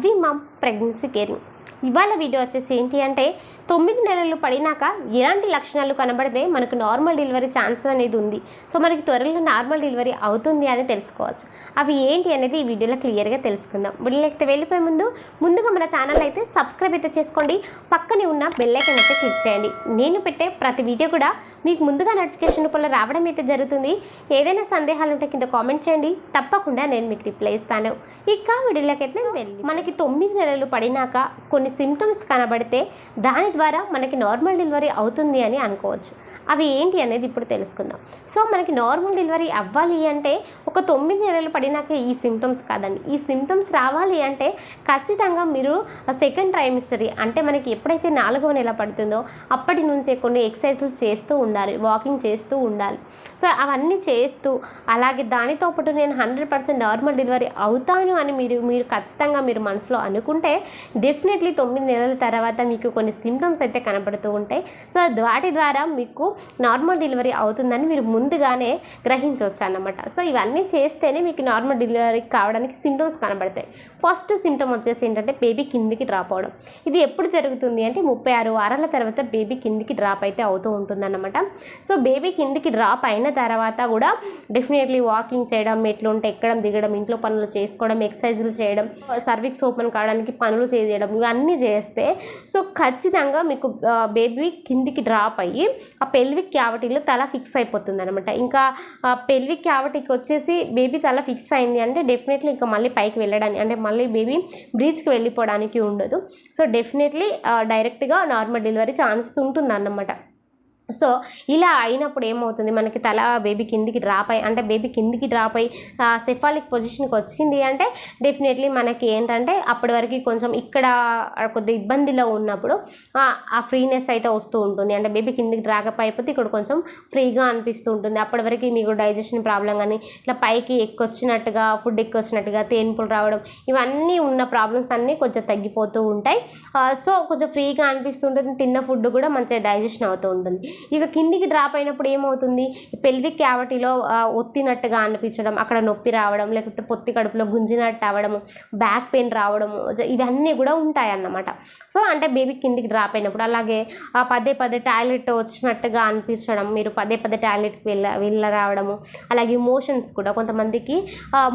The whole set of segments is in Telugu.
అవి మమ్ ప్రెగ్నెన్సీ కేరింగ్. ఇవాళ వీడియో వచ్చేసి ఏంటి అంటే తొమ్మిది నెలలు పడినాక ఎలాంటి లక్షణాలు కనబడితే మనకు నార్మల్ డెలివరీ ఛాన్స్ అనేది ఉంది. సో మనకి త్వరలో నార్మల్ డెలివరీ అవుతుంది అని తెలుసుకోవచ్చు. అవి ఏంటి అనేది ఈ వీడియోలో క్లియర్గా తెలుసుకుందాం. వీడియోకి వెళ్ళిపోయే ముందు ముందుగా మన ఛానల్ అయితే సబ్స్క్రైబ్ అయితే చేసుకోండి. పక్కనే ఉన్న బెల్లైకన్ అయితే క్లిక్ చేయండి. నేను పెట్టే ప్రతి వీడియో కూడా మీకు ముందుగా నోటిఫికేషన్ రూపంలో రావడం అయితే జరుగుతుంది. ఏదైనా సందేహాలు ఉంటే కింద కామెంట్ చేయండి. తప్పకుండా నేను మీకు రిప్లై ఇస్తాను. ఇక వీడియోలోకి అయితే వెళ్ళి మనకి తొమ్మిది నెలలు పడినాక కొన్ని సిమ్టమ్స్ కనబడితే దాని ద్వారా మనకి నార్మల్ డెలివరీ అవుతుంది అని అనుకోవచ్చు. అవి ఏంటి అనేది ఇప్పుడు తెలుసుకుందాం. సో మనకి నార్మల్ డెలివరీ అవ్వాలి అంటే ఒక తొమ్మిది నెలలు పడినాక ఈ సిమ్టమ్స్ కాదండి. ఈ సిమ్టమ్స్ రావాలి అంటే ఖచ్చితంగా మీరు సెకండ్ ట్రైమిస్టరీ అంటే మనకి ఎప్పుడైతే నాలుగవ నెల పడుతుందో అప్పటి నుంచే కొన్ని ఎక్సర్సైజులు చేస్తూ ఉండాలి వాకింగ్ చేస్తూ ఉండాలి. సో అవన్నీ చేస్తూ అలాగే దానితో పాటు నేను హండ్రెడ్ పర్సెంట్ నార్మల్ డెలివరీ అవుతాను అని మీరు మీరు ఖచ్చితంగా మీరు మనసులో అనుకుంటే డెఫినెట్లీ తొమ్మిది నెలల తర్వాత మీకు కొన్ని సిమ్టమ్స్ అయితే కనబడుతూ ఉంటాయి. సో వాటి ద్వారా మీకు నార్మల్ డెలివరీ అవుతుందని మీరు ముందుగానే గ్రహించవచ్చు అన్నమాట. సో ఇవన్నీ చేస్తేనే మీకు నార్మల్ డెలివరీ కావడానికి సిమ్టమ్స్ కనబడతాయి. ఫస్ట్ సిమ్టమ్ వచ్చేసి ఏంటంటే బేబీ కిందికి డ్రాప్ అవడం. ఇది ఎప్పుడు జరుగుతుంది అంటే ముప్పై ఆరు వారాల తర్వాత బేబీ కిందికి డ్రాప్ అయితే అవుతూ ఉంటుందన్నమాట. సో బేబీ కిందికి డ్రాప్ అయిన తర్వాత కూడా డెఫినెట్లీ వాకింగ్ చేయడం మెట్లు ఉంటే ఎక్కడం దిగడం ఇంట్లో పనులు చేసుకోవడం ఎక్సర్సైజులు చేయడం సర్విక్స్ ఓపెన్ కావడానికి పనులు చేయడం ఇవన్నీ చేస్తే సో ఖచ్చితంగా మీకు బేబీ కిందికి డ్రాప్ అయ్యి ఆ పెల్విక్ క్యావిటీలో తల ఫిక్స్ అయిపోతుంది అనమాట ఇంకా పెల్విక్ క్యావిటీకి వచ్చేసి బేబీ తల ఫిక్స్ అయింది. అంటే డెఫినెట్లీ ఇంకా మళ్ళీ పైకి వెళ్ళడానికి అంటే మళ్ళీ బేబీ బ్రీచ్కి వెళ్ళిపోవడానికి ఉండదు. సో డెఫినెట్లీ డైరెక్ట్గా నార్మల్ డెలివరీ ఛాన్సెస్ ఉంటుంది అన్నమాట సో ఇలా అయినప్పుడు ఏమవుతుంది? మనకి తల బేబీ కిందికి డ్రాప్ అయ్యి అంటే బేబీ కిందికి డ్రాప్ అయ్యి సెఫాలిక్ పొజిషన్కి వచ్చింది అంటే డెఫినెట్లీ మనకి ఏంటంటే అప్పటి వరకు కొంచెం ఇక్కడ కొద్ది ఇబ్బందిలో ఉన్నప్పుడు ఆ ఫ్రీనెస్ అయితే వస్తూ ఉంటుంది. అంటే బేబీ కిందికి డ్రాగప్ అయిపోతే ఇక్కడ కొంచెం ఫ్రీగా అనిపిస్తూ ఉంటుంది. అప్పటి వరకు మీకు డైజెషన్ ప్రాబ్లం కానీ ఇట్లా పైకి ఎక్కొచ్చినట్టుగా ఫుడ్ ఎక్కొచ్చినట్టుగా తేన్పులు రావడం ఇవన్నీ ఉన్న ప్రాబ్లమ్స్ అన్నీ కొంచెం తగ్గిపోతూ ఉంటాయి. సో కొంచెం ఫ్రీగా అనిపిస్తుంటుంది తిన్న ఫుడ్ కూడా మంచిగా డైజెషన్ అవుతూ ఉంటుంది. ఇక కిందికి డ్రాప్ అయినప్పుడు ఏమవుతుంది? పెల్విక్ క్యావిటీలో ఒత్తినట్టుగా అనిపించడం అక్కడ నొప్పి రావడం లేకపోతే పొత్తి కడుపులో గుంజినట్టు అవ్వడము బ్యాక్ పెయిన్ రావడము ఇవన్నీ కూడా ఉంటాయి అన్నమాట సో అంటే బేబీ కిందికి డ్రాప్ అయినప్పుడు అలాగే పదే పదే టాయిలెట్ వచ్చినట్టుగా అనిపించడం మీరు పదే పదే టాయిలెట్కి వెళ్ళ వెళ్ళ రావడము అలాగే మోషన్స్ కూడా కొంతమందికి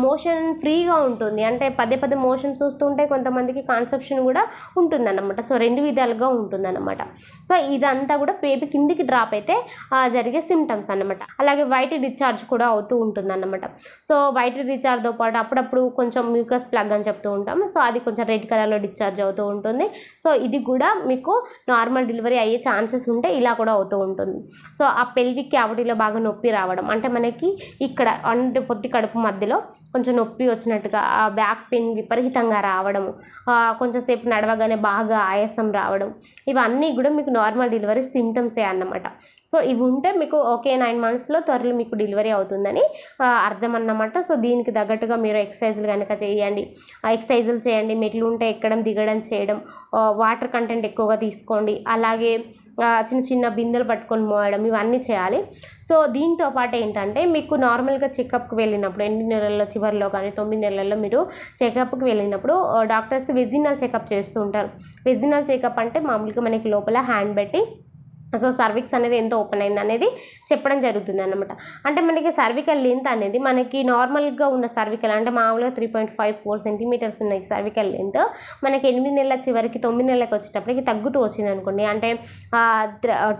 మోషన్ ఫ్రీగా ఉంటుంది. అంటే పదే పదే మోషన్స్ వస్తుంటే కొంతమందికి కాన్సెప్షన్ కూడా ఉంటుందన్నమాట. సో రెండు విధాలుగా ఉంటుందన్నమాట. సో ఇదంతా కూడా బేబీ కిందికి డ్రాప్ అయితే జరిగే సిమ్టమ్స్ అనమాట అలాగే వైట్ డిశ్చార్జ్ కూడా అవుతూ ఉంటుంది అన్నమాట సో వైట్ డిశ్చార్జ్తో పాటు అప్పుడప్పుడు కొంచెం మ్యూకస్ ప్లగ్ అని చెప్తూ ఉంటాం సో అది కొంచెం రెడ్ కలర్లో డిశ్చార్జ్ అవుతూ ఉంటుంది. సో ఇది కూడా మీకు నార్మల్ డెలివరీ అయ్యే ఛాన్సెస్ ఉంటే ఇలా కూడా అవుతూ ఉంటుంది. సో ఆ పెల్విక్ క్యావిటీలో బాగా నొప్పి రావడం అంటే మనకి ఇక్కడ అంటే పొత్తి కడుపు మధ్యలో కొంచెం నొప్పి వచ్చినట్టుగా ఆ బ్యాక్ పెయిన్ విపరీతంగా రావడము కొంచెంసేపు నడవగానే బాగా ఆయాసం రావడం ఇవన్నీ కూడా మీకు నార్మల్ డెలివరీ సిమ్టమ్సే అన్నమాట. సో ఇవి ఉంటే మీకు ఓకే నైన్ మంత్స్లో త్వరలో మీకు డెలివరీ అవుతుందని అర్థం అన్నమాట సో దీనికి తగ్గట్టుగా మీరు ఎక్సర్సైజులు కనుక చేయండి ఎక్సర్సైజులు చేయండి. మెట్లు ఉంటే ఎక్కడం దిగడం చేయడం వాటర్ కంటెంట్ ఎక్కువగా తీసుకోండి. అలాగే చిన్న చిన్న బిందెలు పట్టుకొని మోయడం ఇవన్నీ చేయాలి. సో దీంతో పాటు ఏంటంటే మీకు నార్మల్గా చెకప్కి వెళ్ళినప్పుడు ఎనిమిది నెలల్లో చివరిలో కానీ తొమ్మిది నెలల్లో మీరు చెకప్కి వెళ్ళినప్పుడు డాక్టర్స్ వెజినల్ చెకప్ చేస్తూ ఉంటారు. వెజినల్ చెకప్ అంటే మామూలుగా మనకి లోపల హ్యాండ్ పెట్టి సో సర్విక్స్ అనేది ఎంత ఓపెన్ అయింది అనేది చెప్పడం జరుగుతుంది అనమాట అంటే మనకి సర్వికల్ లెంత్ అనేది మనకి నార్మల్గా ఉన్న సర్వికల్ అంటే మామూలుగా three point five four centimetres ఉన్నాయి సర్వికల్ లెంత్ మనకి ఎనిమిది నెలల చివరికి తొమ్మిది నెలలకు వచ్చేటప్పటికి తగ్గుతూ వచ్చింది అనుకోండి అంటే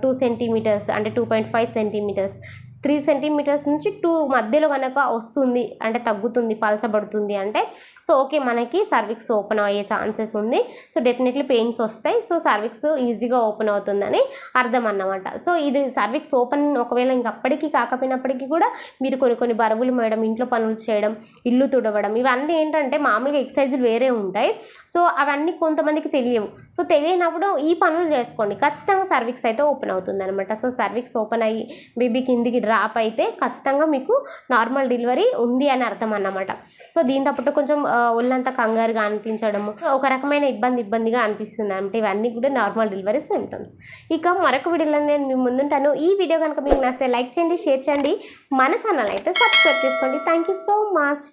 టూ సెంటీమీటర్స్ అంటే two point five centimetres three centimetres నుంచి టూ మధ్యలో కనుక వస్తుంది అంటే తగ్గుతుంది పలచబడుతుంది అంటే సో ఓకే మనకి సర్విక్స్ ఓపెన్ అయ్యే ఛాన్సెస్ ఉంది. సో డెఫినెట్లీ పెయిన్స్ వస్తాయి. సో సర్విక్స్ ఈజీగా ఓపెన్ అవుతుందని అర్థం అన్నమాట. సో ఇది సర్విక్స్ ఓపెన్ ఒకవేళ ఇంక అప్పటికి కాకపోయినప్పటికీ కూడా మీరు కొన్ని కొన్ని బరువులు మేయడం ఇంట్లో పనులు చేయడం ఇల్లు తుడవడం ఇవన్నీ ఏంటంటే మామూలుగా ఎక్సర్సైజులు వేరే ఉంటాయి. సో అవన్నీ కొంతమందికి తెలియవు. సో తెలియనప్పుడు ఈ పనులు చేసుకోండి. ఖచ్చితంగా సర్విక్స్ అయితే ఓపెన్ అవుతుంది అనమాట సో సర్విక్స్ ఓపెన్ అయ్యి బేబీ కిందికి డ్రాప్ అయితే ఖచ్చితంగా మీకు నార్మల్ డెలివరీ ఉంది అని అర్థం అన్నమాట. సో దీంతో పాటు కొంచెం ఒళ్ళంతా కంగారుగా అనిపించడము ఒక రకమైన ఇబ్బంది ఇబ్బందిగా అనిపిస్తుంది అంటే ఇవన్నీ కూడా నార్మల్ డెలివరీ సిమ్టమ్స్ ఇక మరొక వీడియోలో నేను మీ ముందుంటాను. ఈ వీడియో కనుక మీకు నచ్చితే లైక్ చేయండి షేర్ చేయండి. మన ఛానల్ అయితే సబ్స్క్రైబ్ చేసుకోండి. Thank you so much